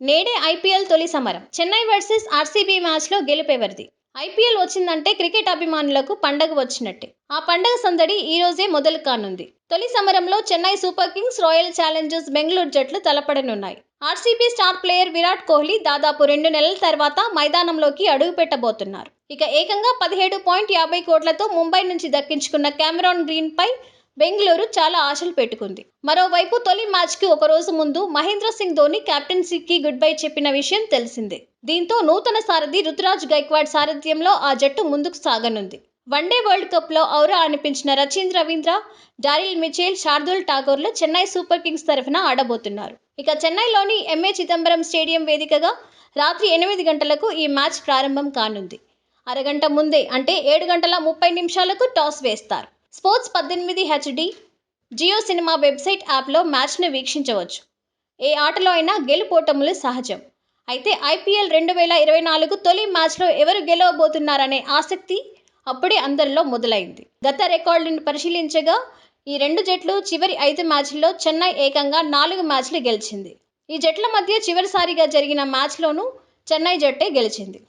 నేడే ఐపీఎల్ తొలి సమరం. చెన్నై వర్సెస్ ఆర్సీబీ మ్యాచ్లో గెలుపెవరిది ఐపీఎల్ వచ్చిందంటే క్రికెట్ అభిమానులకు పండగ వచ్చినట్టే. ఆ పండగ సందడి ఈ రోజే మొదలు కానుంది. తొలి సమరంలో Chennai super kings royal challengers Bengaluru జట్లు తలపడనున్నాయి. RCB star player Virat Kohli దాదాపు రెండు నెలల తర్వాత మైదానంలోకి అడుగుపెట్టబోతున్నారు ఇక ఏకంగా పదిహేడు పాయింట్ యాభై కోట్లతో ముంబై నుంచి దక్కించుకున్న కెమెరాన్ గ్రీన్ పై బెంగళూరు చాలా ఆశలు పెట్టుకుంది. మరోవైపు తొలి మ్యాచ్కి ఒక రోజు ముందు మహేంద్ర సింగ్ ధోని కెప్టెన్సీకి గుడ్ బై చెప్పిన విషయం తెలిసిందే. దీంతో నూతన సారథి రుతురాజ్ గైక్వాడ్ సారథ్యంలో ఆ జట్టు ముందుకు సాగనుంది. వన్డే వరల్డ్ కప్లో ఔరా అనిపించిన రచీన్ రవీంద్ర డారిల్ మిచేల్ శార్దుల్ ఠాగూర్లు చెన్నై సూపర్ కింగ్స్ తరఫున ఆడబోతున్నారు. ఇక చెన్నైలోని ఎంఏ చిదంబరం స్టేడియం వేదికగా రాత్రి ఎనిమిది గంటలకు ఈ మ్యాచ్ ప్రారంభం కానుంది. అరగంట ముందే అంటే ఏడు గంటల ముప్పై నిమిషాలకు టాస్ వేస్తారు. స్పోర్ట్స్ పద్దెనిమిది హెచ్డి జియో సినిమా వెబ్సైట్ యాప్లో మ్యాచ్ను వీక్షించవచ్చు. ఏ ఆటలో అయినా గెలుపోటములు సహజం. అయితే ఐపీఎల్ రెండు వేల ఇరవై నాలుగు తొలి మ్యాచ్లో ఎవరు గెలవబోతున్నారనే ఆసక్తి అప్పుడే అందరిలో మొదలైంది. గత రికార్డులను పరిశీలించగా ఈ రెండు జట్లు చివరి ఐదు మ్యాచ్ల్లో చెన్నై ఏకంగా నాలుగు మ్యాచ్లు గెలిచింది. ఈ జట్ల మధ్య చివరిసారిగా జరిగిన మ్యాచ్లోనూ చెన్నై జట్టే గెలిచింది.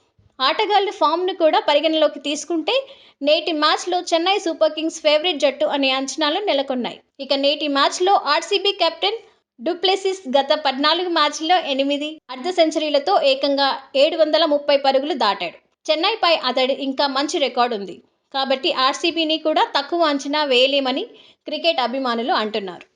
ఆటగాళ్ళ ఫామ్ను కూడా పరిగణలోకి తీసుకుంటే నేటి మ్యాచ్లో చెన్నై సూపర్ కింగ్స్ ఫేవరెట్ జట్టు అనే అంచనాలు నెలకొన్నాయి. ఇక నేటి మ్యాచ్లో ఆర్సీబీ కెప్టెన్ డూప్లెసిస్ గత పద్నాలుగు మ్యాచ్ల్లో ఎనిమిది అర్ధ సెంచరీలతో ఏకంగా ఏడు వందల ముప్పై పరుగులు దాటాడు. చెన్నైపై అతడి ఇంకా మంచి రికార్డు ఉంది. కాబట్టి ఆర్సీబీని కూడా తక్కువ అంచనా వేయలేమని క్రికెట్ అభిమానులు అంటున్నారు.